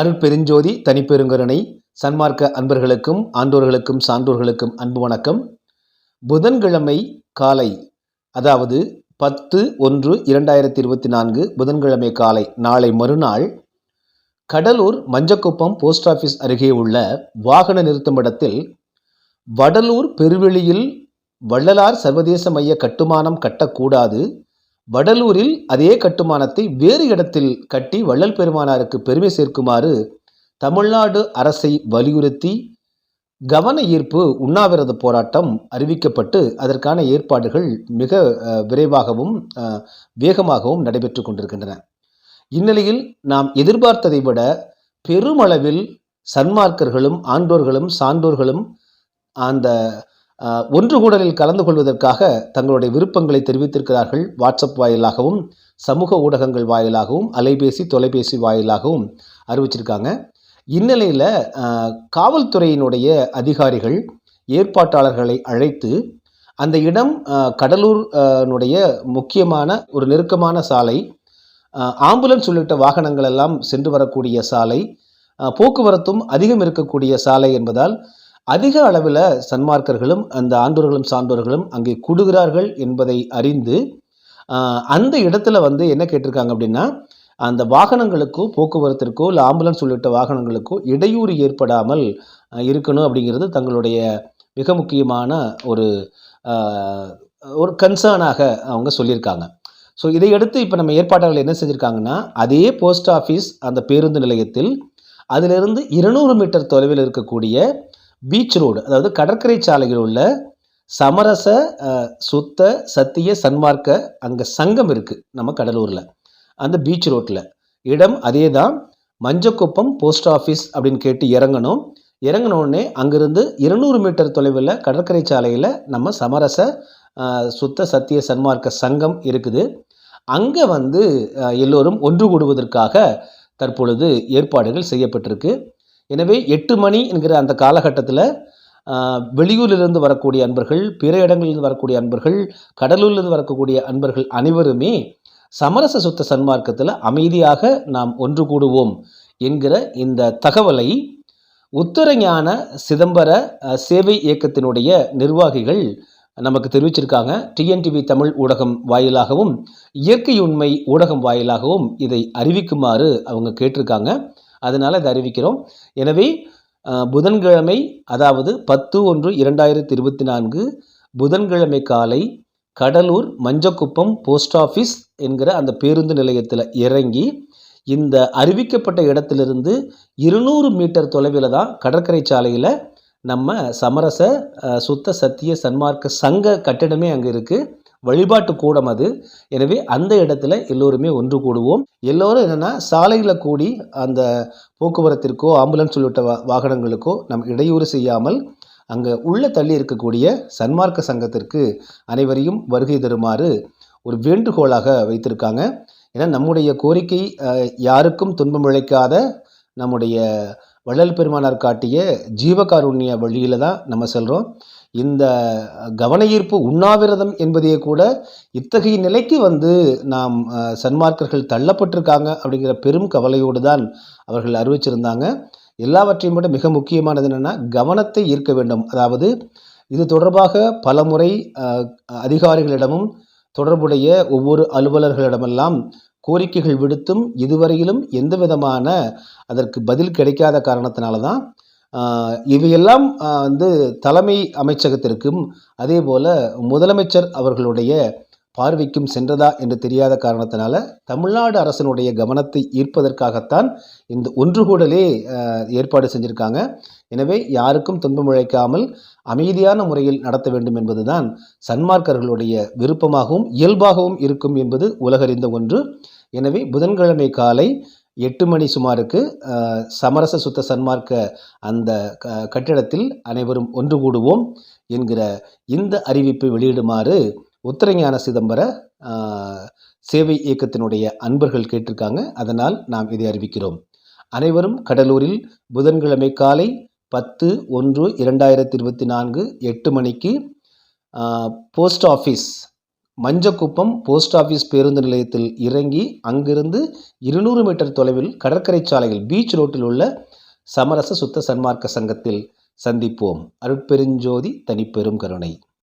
அருட்பெருஞ்சோதி தனிப்பெருங்கருணை சன்மார்க்க அன்பர்களுக்கும் ஆண்டோர்களுக்கும் சான்றோர்களுக்கும் அன்பு வணக்கம். புதன்கிழமை காலை அதாவது பத்து ஒன்று இரண்டாயிரத்தி இருபத்தி நான்கு புதன்கிழமை காலை நாளை மறுநாள் கடலூர் மஞ்சக்குப்பம் போஸ்ட் ஆஃபீஸ் அருகே உள்ள வாகன நிறுத்துமிடத்தில் வடலூர் பெருவெளியில் வள்ளலார் சர்வதேச மைய கட்டுமானம் கட்டக்கூடாது. வடலூரில் அதே கட்டுமானத்தை வேறு இடத்தில் கட்டி வள்ளல் பெருமானாருக்கு பெருமை சேர்க்குமாறு தமிழ்நாடு அரசை வலியுறுத்தி கவன ஈர்ப்பு உண்ணாவிரத போராட்டம் அறிவிக்கப்பட்டு அதற்கான ஏற்பாடுகள் மிக விரைவாகவும் வேகமாகவும் நடைபெற்று கொண்டிருக்கின்றன. இந்நிலையில் நாம் எதிர்பார்த்ததை விட பெருமளவில் சன்மார்க்கர்களும் ஆண்டோர்களும் சான்றோர்களும் அந்த ஒன்று கூடலில் கலந்து கொள்வதற்காக தங்களுடைய விருப்பங்களை தெரிவித்திருக்கிறார்கள். வாட்ஸ்அப் வாயிலாகவும் சமூக ஊடகங்கள் வாயிலாகவும் அலைபேசி தொலைபேசி வாயிலாகவும் அறிவிச்சிருக்காங்க. இந்நிலையில் காவல்துறையினுடைய அதிகாரிகள் ஏற்பாட்டாளர்களை அழைத்து அந்த இடம் கடலூர்னுடைய முக்கியமான ஒரு நெருக்கமான சாலை ஆம்புலன்ஸ் உள்ளிட்ட வாகனங்கள் எல்லாம் சென்று வரக்கூடிய சாலை போக்குவரத்தும் அதிகம் இருக்கக்கூடிய சாலை என்பதால் அதிக அளவில் சன்மார்க்கர்களும் அந்த ஆண்டோர்களும் சான்றோர்களும் அங்கே கூடுகிறார்கள் என்பதை அறிந்து அந்த இடத்துல வந்து என்ன கேட்டிருக்காங்க அப்படின்னா அந்த வாகனங்களுக்கோ போக்குவரத்திற்கோ இல்லை ஆம்புலன்ஸ் உள்ளிட்ட வாகனங்களுக்கோ இடையூறு ஏற்படாமல் இருக்கணும் அப்படிங்கிறது தங்களுடைய மிக முக்கியமான ஒரு ஒரு கன்சர்னாக அவங்க சொல்லியிருக்காங்க. ஸோ இதையடுத்து இப்போ நம்ம ஏற்பாட்டாளர்கள் என்ன செஞ்சுருக்காங்கன்னா அதே போஸ்ட் ஆஃபீஸ் அந்த பேருந்து நிலையத்தில் அதிலிருந்து இருநூறு மீட்டர் தொலைவில் இருக்கக்கூடிய பீச் ரோடு அதாவது கடற்கரை சாலையில் உள்ள சமரச சுத்த சத்திய சன்மார்க்க அங்கே சங்கம் இருக்குது நம்ம கடலூரில். அந்த பீச் ரோட்டில் இடம் அதே தான் மஞ்சக்குப்பம் போஸ்ட் ஆஃபீஸ் அப்படின்னு கேட்டு இறங்கணும். இறங்கினோடனே அங்கேருந்து இருநூறு மீட்டர் தொலைவில் கடற்கரை சாலையில் நம்ம சமரச சுத்த சத்திய சன்மார்க்க சங்கம் இருக்குது. அங்கே வந்து எல்லோரும் ஒன்று கூடுவதற்காக தற்பொழுது ஏற்பாடுகள் செய்யப்பட்டிருக்கு. எனவே எட்டு மணி என்கிற அந்த காலகட்டத்தில் வெளியூரிலிருந்து வரக்கூடிய அன்பர்கள் பிற இடங்களிலிருந்து வரக்கூடிய அன்பர்கள் கடலூரிலிருந்து வரக்கூடிய அன்பர்கள் அனைவருமே சமரச சுத்த சன்மார்க்கத்தில் அமைதியாக நாம் ஒன்று கூடுவோம் என்கிற இந்த தகவலை உத்தரஞான சிதம்பர சேவை இயக்கத்தினுடைய நிர்வாகிகள் நமக்கு தெரிவிச்சிருக்காங்க. டிஎன்டிவி தமிழ் ஊடகம் வாயிலாகவும் இயற்கை உண்மை ஊடகம் வாயிலாகவும் இதை அறிவிக்குமாறு அவங்க கேட்டிருக்காங்க. அதனால் அதை அறிவிக்கிறோம். எனவே புதன்கிழமை அதாவது பத்து ஒன்று இரண்டாயிரத்தி இருபத்தி நான்கு புதன்கிழமை காலை கடலூர் மஞ்சக்குப்பம் போஸ்ட் ஆஃபீஸ் என்கிற அந்த பேருந்து நிலையத்தில் இறங்கி இந்த அறிவிக்கப்பட்ட இடத்திலிருந்து இருநூறு மீட்டர் தொலைவில் தான் கடற்கரை சாலையில் நம்ம சமரச சுத்த சத்திய சன்மார்க்க சங்க கட்டிடமே அங்கே இருக்குது வழிபாட்டு கூடம் அது. எனவே அந்த இடத்துல எல்லோருமே ஒன்று கூடுவோம். எல்லோரும் என்னென்னா சாலையில் கூடி அந்த போக்குவரத்திற்கோ ஆம்புலன்ஸ் உள்ளிட்ட வா வாகனங்களுக்கோ நம் இடையூறு செய்யாமல் அங்கே உள்ள தள்ளி இருக்கக்கூடிய சன்மார்க்க சங்கத்திற்கு அனைவரையும் வருகை தருமாறு ஒரு வேண்டுகோளாக வைத்திருக்காங்க. ஏன்னா நம்முடைய கோரிக்கை யாருக்கும் துன்பம் இழைக்காத நம்முடைய வள்ளல் பெருமானார் காட்டிய ஜீவகாருண்ய வழியில் தான் நம்ம செல்கிறோம் இந்த கவனஈர்ப்பு உண்ணாவிரதம் என்பதையே கூட இத்தகைய நிலைக்கு வந்து நாம் சன்மார்க்கர்கள் தள்ளப்பட்டிருக்காங்க அப்படிங்கிற பெரும் கவலையோடு தான் அவர்கள் அறிவிச்சிருந்தாங்க. எல்லாவற்றையும் விட மிக முக்கியமானது என்னென்னா கவனத்தை ஈர்க்க வேண்டும். அதாவது இது தொடர்பாக பலமுறை அதிகாரிகளிடமும் தொடர்புடைய ஒவ்வொரு அலுவலர்களிடமெல்லாம் கோரிக்கைகள் விடுத்தும் இதுவரையிலும் எந்த விதமான அதற்கு பதில் கிடைக்காத காரணத்தினால தான் இவையெல்லாம் வந்து தலைமை அமைச்சகத்திற்கும் அதே போல் முதலமைச்சர் அவர்களுடைய பார்வைக்கும் சென்றதா என்று தெரியாத காரணத்தினால தமிழ்நாடு அரசினுடைய கவனத்தை ஈர்ப்பதற்காகத்தான் இந்த ஒன்றுகூடலே ஏற்பாடு செஞ்சுருக்காங்க. எனவே யாருக்கும் துன்பம் உழைக்காமல் அமைதியான முறையில் நடத்த வேண்டும் என்பதுதான் சன்மார்க்கர்களுடைய விருப்பமாகவும் இயல்பாகவும் இருக்கும் என்பது உலகறிந்த ஒன்று. எனவே புதன்கிழமை காலை எட்டு மணி சுமாருக்கு சமரச சுத்த சன்மார்க்க அந்த க- கட்டிடத்தில் அனைவரும் ஒன்று கூடுவோம் என்கிற இந்த அறிவிப்பை வெளியிடுமாறு உத்தரஞான சிதம்பர சேவை இயக்கத்தினுடைய அன்பர்கள் கேட்டிருக்காங்க. அதனால் நாம் இதை அறிவிக்கிறோம். அனைவரும் கடலூரில் புதன்கிழமை காலை பத்து ஒன்று இரண்டாயிரத்தி இருபத்தி நான்கு எட்டு மணிக்கு post office Manjakuppam post office பேருந்து நிலையத்தில் இறங்கி அங்கிருந்து இருநூறு மீட்டர் தொலைவில் கடற்கரை சாலையில் பீச் ரோட்டில் உள்ள சமரச சுத்த சன்மார்க்க சங்கத்தில் சந்திப்போம். அருட்பெருஞ்சோதி தனிப்பெரும் கருணை.